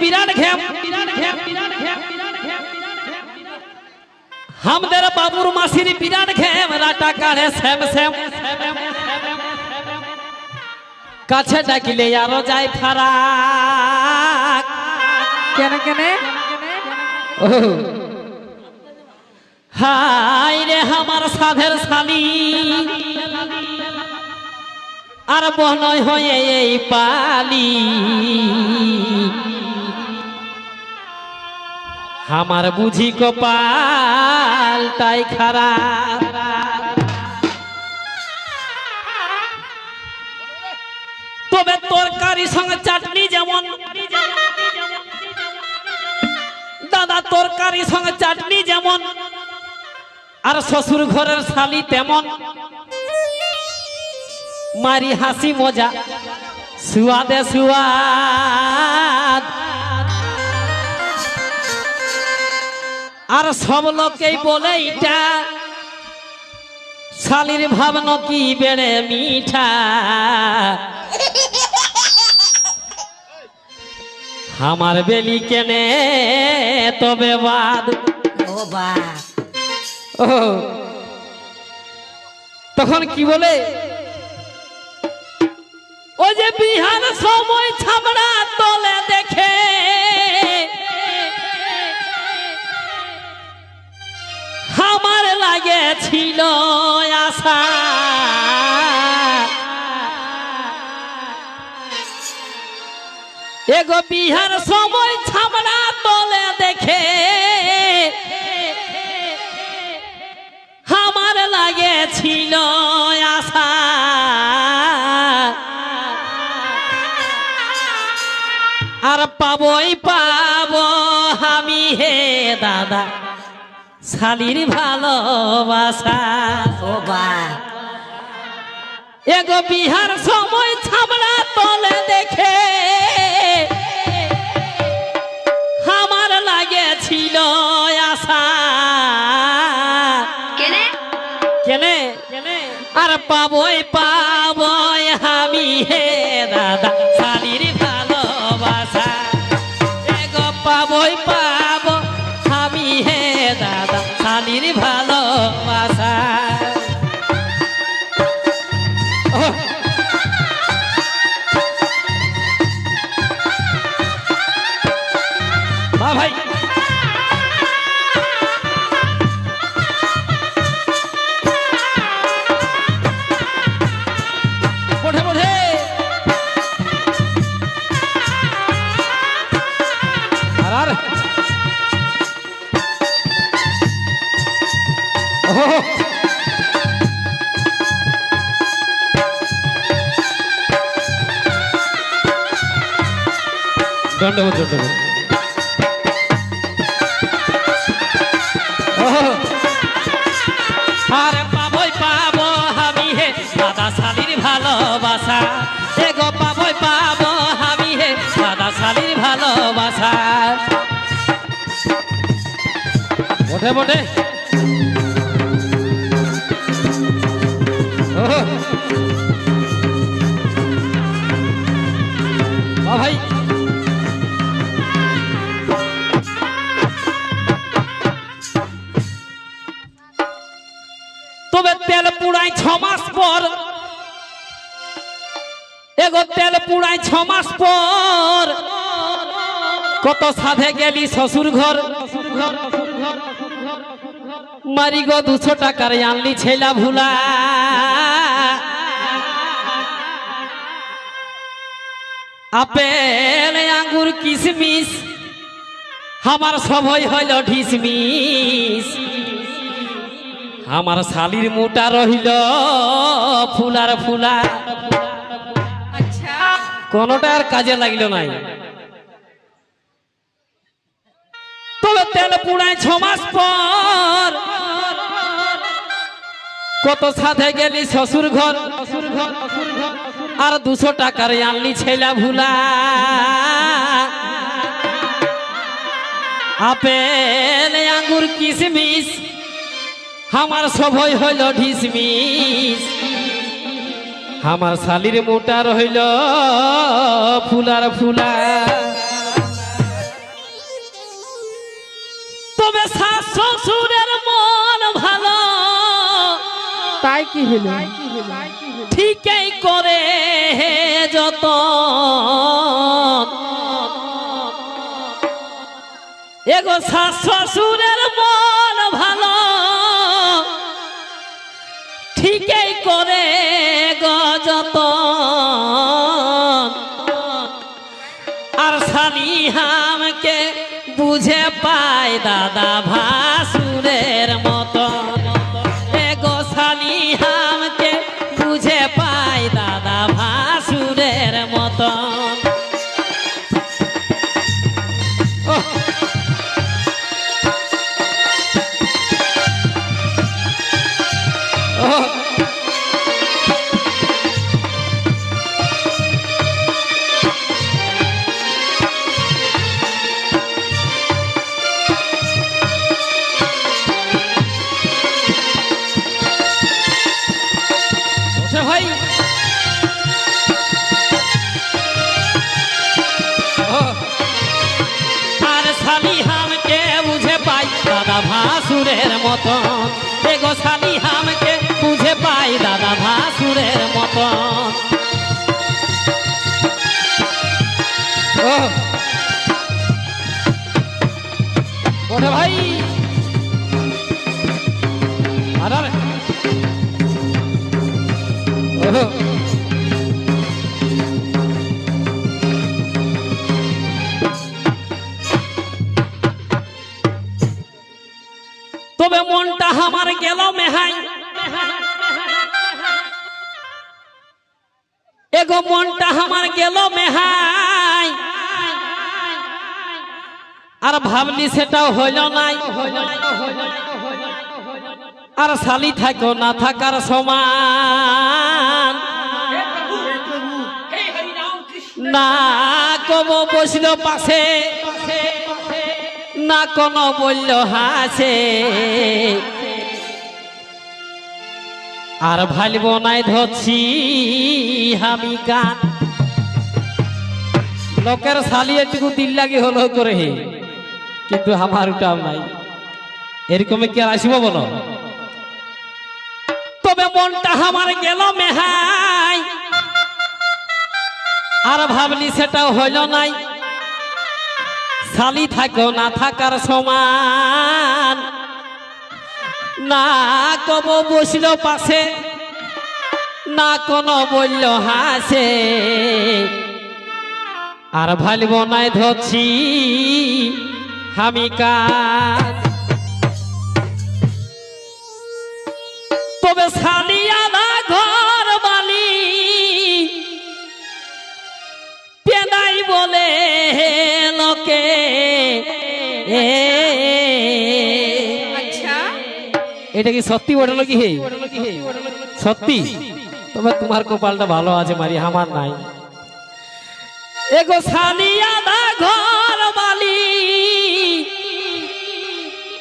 বিরাট ঘেম হামদের বাবুর মাসির বিরাট ঘেম রাটা কাড়ে শ্যাম শ্যাম কাছে ডাকিলে আরও যায় ফারাক। কেন কেন? হাই রে আমার সাধের শালি। আর বনয় হয়ে এই পালি। আমার বুঝি কপাল তাই খারাপ। তবে তরকারি সঙ্গে চাটনি যেমন। দাদা, তরকারি সঙ্গে চাটনি যেমন। আর শ্বশুর ঘরের শালি তেমন। মারি হাসি মজা, সুয়াদে সুয়াদ। আর সব লোকেই বলে এটা। শালির ভাবন কি বেড়ে মিঠা? আমার বেলি কেনে তবে বাদ। ও বা ও। তখন কি বলে? ও যে বিহার সময় ছাবড়া তলে দেখে আমার লাগে ছিল আশা এগো বিহার সময় ছাবড়া তলে দেখে আমার লাগে ছিল আশা। আর পাবই পাব আমি হে দাদা। শালির ভালোবাসা। ও বা এগো বিহার সময় ছাবড়া তলে দেখে। আমার লাগে ছিল আশা। কেনে? কেনে? আর পাবই পাবই আমি হে দাদা শালির ভালোবাসা। এগো পাবই পাব ভালোবাসা ভাই। বঠে বঠে দণ্ডবোধ দণ্ডবোধ আরে পাবই পাবো আমি হে দাদা শালির ভালোবাসা। হে গো পাবই পাবো আমি হে দাদা শালির ভালোবাসা। বটে বটে। তেল পুড়াই ছ মাস পর। এগো তেল পুড়াই ছ মাস পর। কত সাধে গেলি শ্বশুর ঘর। মারি গো দুশো টাকার আনলি ছেলা ভুলা। আপেল, আঙ্গুর, কিশমিশ, আমার সবই হইল ঢিসমিস আমার শালির মোটা রহিল ফুলার ফুলা। কোনটা আর কাজে লাগিল নাই। তবে তেল পুড়ায় ছ মাস পর কত সাথে গেলি শ্বশুর ঘর। আর দুশো টাকার আনলি ছেলা ভুলা। আপেল, আঙ্গুর, কিশমিশ আমার সবই হইল ঢিসমিস। আমার শালির মোটা রইল ফুলার ফুলা। তবে শ্বশুরের মন ভালো। তাই কি হলো? ঠিকই করে যত। এগো শাশ শ্বশুরের মন করে গজত আর সালিহামকে বুঝে পায় দাদা ভাসুরের মতন। এগো সালিহামকে বুঝে পায় দাদা ভাসুরের মতন। ওহ! ভাসুরের মতন। এগো সালিহামকে বুঝে পাই দাদা ভাসুরের মতন। ও। ভাই। আরে। আরে। তবে মনটা আমার গেল মেহাই এগো মনটা আমার গেল মেহাই আর ভাবলি সেটাও হইল নাই। আর শালি থাকো না থাকার সমান। না কব বসল পাশে। না কোন বলল, হাসে। আর ভাইব নাই ধরছি আমি গান লোকের শালি একটু দিল লাগে হলো করে হে, কিন্তু আমার ওটাও নাই। এরকমে কি আর আসিব বলো? তবে মনটা আমার গেল মেহাই, আর ভাবলি সেটাও হইল নাই। শালি থাকো না থাকার সমান। না কব বসল পাশে, না কোনো বলল হাসে। আর ভালিব নাই ধরছি আমি কাজ তবে সালিয়ানা এটা কি সত্যি বটলো কি হে? সত্যি? তবে তোমার কপালটা ভালো আছে মারি, আমার নাই। ঘর বালি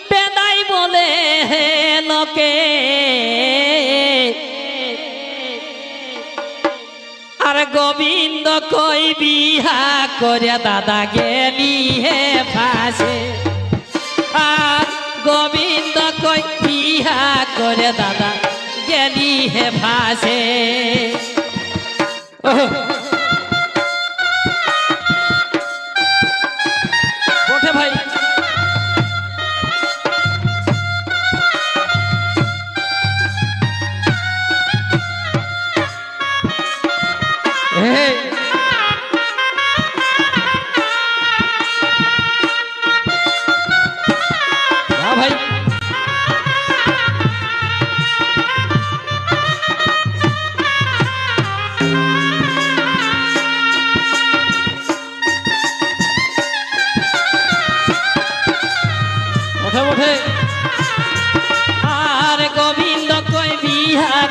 পেনাই বলে লোকে আর গোবিন্দ কই বিহা করে দাদা গেলি হে ফাঁসে বিহা করে দাদা গেলি হে ভাসে ওঠে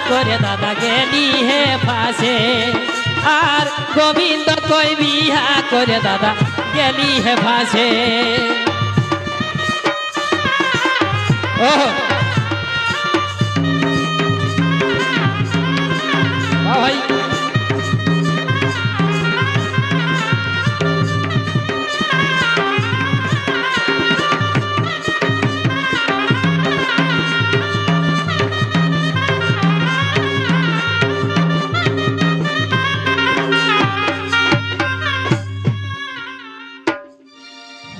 করে দাদা গেলি হে ফাঁসে আর গোবিন্দ কই বিহা করে দাদা গেলি হে পাশে। ও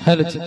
ആലോചിച്ചു